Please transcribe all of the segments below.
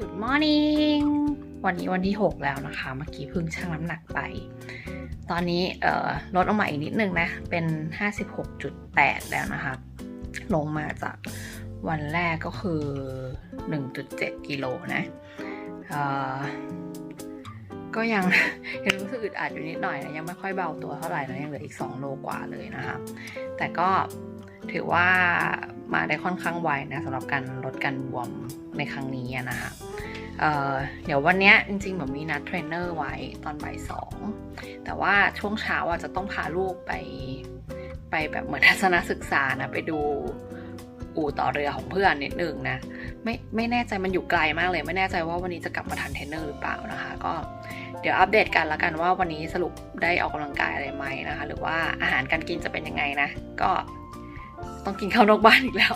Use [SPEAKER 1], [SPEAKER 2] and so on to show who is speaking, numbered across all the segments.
[SPEAKER 1] Good morning วันนี้วันที่ 6 แล้วนะคะ เมื่อกี้เพิ่งชั่งน้ำหนักไป ตอนนี้เอ่อลดลงมาอีกนิดนึงนะ เป็น 56.8 แล้วนะคะ ลงมาจากวันแรกก็คือ 1.7 กิโลนะก็ยังยังรู้สึกอึดอัดอยู่นิดหน่อยนะ ยังไม่ค่อยเบาตัวเท่าไหร่นะยังเหลืออีก 2 โลกว่าเลยนะคะ แต่ก็ถือว่ามาได้ค่อนข้างไวนะสำหรับการลดการบวมในครั้งนี้นะคะ เเดี๋ยววันนี้จริงๆผมมีนัดเทรนเนอร์ไว้ตอนบ่ายสองแต่ว่าช่วงเช้าอะจะต้องพาลูกไปไปแบบเหมือนทัศนศึกษานะไปดูอู่ต่อเรือของเพื่อนนิดนึงนะไม่ไม่แน่ใจมันอยู่ไกลมากเลย ไม่แน่ใจว่าวันนี้จะกลับมาทันเทรนเนอร์หรือเปล่านะคะ ก็เดี๋ยวอัปเดตกันละกันว่าวันนี้สรุปได้ออกกำลังกายอะไรไหมนะคะ หรือว่าอาหารการกินจะเป็นยังไงนะ ก็ต้องกินข้าวนอกบ้านอีกแล้ว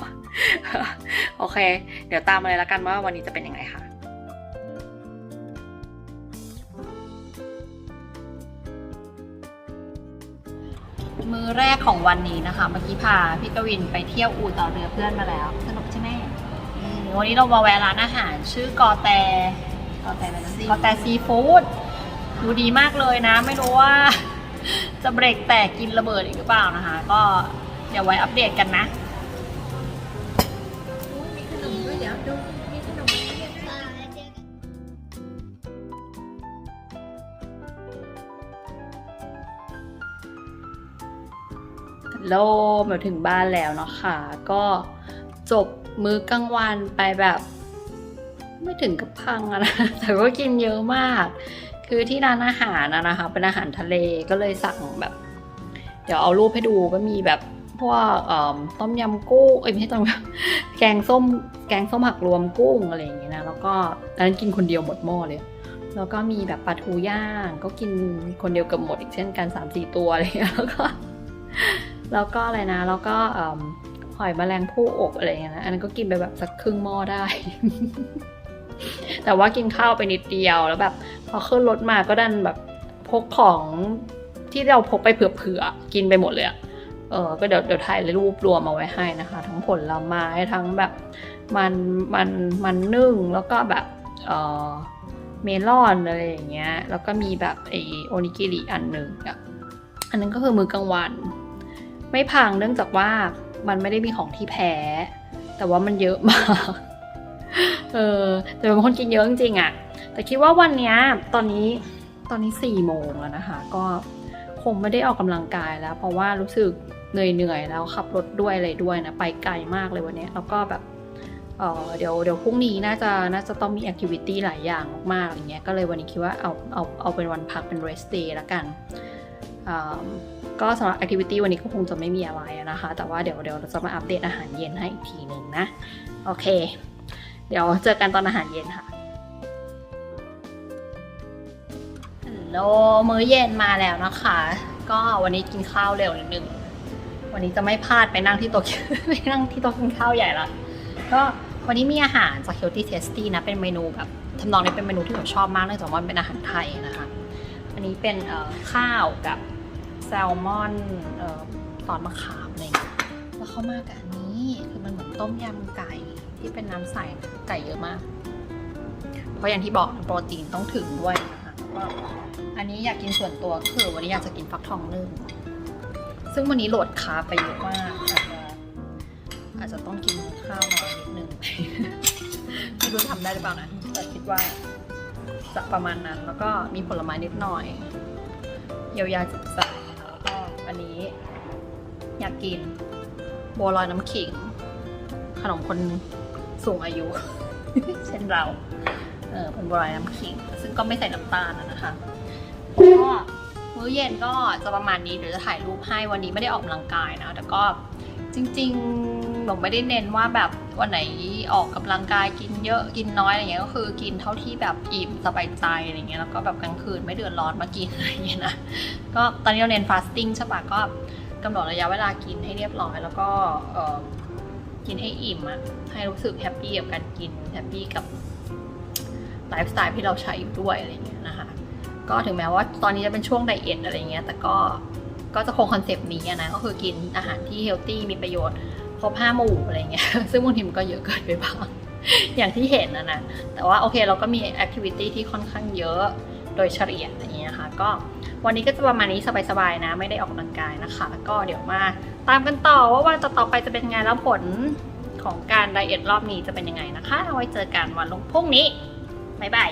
[SPEAKER 1] โอเค เดี๋ยวตามมาเลยละกันว่าวันนี้จะเป็นยังไงค่ะ มือแรกของวันนี้นะคะเมื่อกี้พาพี่กวินไปเที่ยวอู่ต่อเรือเพื่อนมาแล้ว สนุกใช่ไหมอืมวันนี้เรามาแวะร้านอาหาร ชื่อกอแตกอแตอะไรนะกอแตซีฟู้ดดูดีมากเลยนะ ไม่รู้ว่า จะเบรกแตกกินระเบิดอีกหรือเปล่านะคะ ก็เดี๋ยวไว้อัปเดตกันนะ โลมาถึงบ้านแล้วเนาะค่ะ ก็จบมื้อกลางวันไปแบบ ไม่ถึงกับพังอะนะแต่ก็กินเยอะมาก คือที่ร้านอาหารนะนะคะ เป็นอาหารทะเลก็เลยสั่งแบบ เดี๋ยวเอารูปให้ดูก็มีแบบพวกต้มยำกุ้งเอ้ยไม่ใช่ต้มแกงส้มแกงส้มผักรวมกุ้งอะไรอย่างเงี้ยนะแล้วก็อันนั้นกินคนเดียวหมดหม้อเลย แล้วก็มีแบบปลาทูย่าง ก็กินคนเดียวเกับหมดอีกเช่นกันสามสี่ตัวอะไรอย่างเงี้ยแล้วก็ แล้วก็อะไรนะ แล้วก็หอยแมลงภู่อบอะไรเงี้ยนะ อันนั้นก็กินไปแบบสักครึ่งหม้อได้ แต่ว่ากินข้าวไปนิดเดียวแล้วแบบ พอขึ้นรถมาก็ดันแบบพกของที่เราพกไปเผื่อๆกินไปหมดเลยอะเออก็เดี๋ยวเดี๋ยวถ่ายรูปรวมเอาไว้ให้นะคะ ทั้งผลไม้ทั้งแบบมันมันมันนึ่งแล้วก็แบบเออเมลอนอะไรอย่างเงี้ย แล้วก็มีแบบไอโอนิกิริอันหนึ่งอะอันนั้นก็คือมือกลางวัน ไม่พังเนื่องจากว่ามันไม่ได้มีของที่แพ้ แต่ว่ามันเยอะมากเออแต่เป็นคนกินเยอะจริงๆอะแต่คิดว่าวันเนี้ยตอนนี้ตอนนี้สี่โมงแล้วนะคะ ก็คงไม่ได้ออกกำลังกายแล้ว เพราะว่ารู้สึกเหนื่อยๆแล้วขับรถด้วยอะไรด้วยนะไปไกลมากเลยวันเนี้ยแล้วก็แบบเออเดี๋ยวเดี๋ยวพรุ่งนี้น่าจะน่าจะต้องมีแอคทิวิตี้หลายอย่างมากๆอย่างเงี้ยก็เลยวันนี้คิดว่าเอาเอาเอาเป็นวันพักเป็น rest day ละกัน ก็สำหรับแอคทิวิตี้วันนี้ก็คงจะไม่มีอะไรนะคะ แต่ว่าเดี๋ยวเดี๋ยวเราจะมาอัปเดตอาหารเย็นให้อีกทีหนึ่งนะ โอเค เดี๋ยวเจอกันตอนอาหารเย็นค่ะฮัลโหลมื้อเย็นมาแล้วนะคะ ก็วันนี้กินข้าวเร็วนิดนึง วันนี้จะไม่พลาดไปนั่งที่โต๊ะไปนั่งที่โต๊ะกินข้าวใหญ่ละก็วันนี้มีอาหารจาก Healthy Tasty นะ เป็นเมนูแบบทำนองนี้เป็นเมนูที่ผมชอบมากเนื่องจากว่ามันเป็นอาหารไทยนะคะ อันนี้เป็นข้าวกับแซลมอนเอ่อซอสมะขามอะไรอย่างเงี้ยแล้วเข้ามากับอันนี้คือมันเหมือนต้มยำไก่ที่เป็นน้ำใสไก่เยอะมาก เพราะอย่างที่บอกโปรตีนต้องถึงด้วยนะคะก็อันนี้อยากกินส่วนตัวคือวันนี้อยากจะกินฟักทองนึ่งซึ่งวันนี้โหลดคาไปเยอะมากอาจจะอาจจะต้องกินข้าวน้อยนิดนึงไม่รู้ทำได้หรือเปล่านะแต่คิดว่า ประมาณนั้น แล้วก็มีผลไม้นิดหน่อย เยียวยาจิตใจแล้วก็อันนี้อยากกินบัวลอยน้ำขิง ขนมคนสูงอายุ เช่นเรา เออเป็นบัวลอยน้ำขิง ซึ่งก็ไม่ใส่น้ำตาลนะคะก็มื้อเย็นก็จะประมาณนี้เดี๋ยวจะถ่ายรูปให้วันนี้ไม่ได้ออกกำลังกายนะแต่ก็ จริงๆผมไม่ได้เน้นว่าแบบวันไหนออกกำลังกายกินเยอะกินน้อยอะไรเงี้ยก็คือกินเท่าที่แบบอิ่มสบายใจอะไรเงี้ยแล้วก็แบบกลางคืนไม่เดือดร้อนมากินอะไรเงี้ยนะก็ตอนนี้เราเน้นฟาสติ้งใช่ปะก็กำหนดระยะเวลากินให้เรียบร้อยแล้วก็เออกินให้อิ่มอะให้รู้สึกแฮปปี้กับการกินแฮปปี้กับไลฟ์สไตล์ที่เราใช้อยู่ด้วยอะไรเงี้ยนะคะก็ถึงแม้ว่าตอนนี้จะเป็นช่วงไดเอทอะไรเงี้ยแต่ก็ ก็จะคงคอนเซปต์นี้นะก็คือกินอาหารที่เฮลตี้มีประโยชน์ครบห้าหมู่อะไรเงี้ยซึ่งบางทีมันก็เยอะเกินไปบ้าง อย่างที่เห็นนะนะ แต่ว่าโอเคเราก็มีแอคทิวิตี้ที่ค่อนข้างเยอะโดยเฉลี่ยอย่างเงี้ยค่ะก็วันนี้ก็จะประมาณนี้สบายๆนะ ไม่ได้ออกกำลังกายนะคะ ก็เดี๋ยวมาตามกันต่อว่าวันต่อๆไปจะเป็นไงแล้วผลของการไดเอทรอบนี้จะเป็นยังไงนะคะ เอาไว้เจอกันวันลงพรุ่งนี้บ๊ายบาย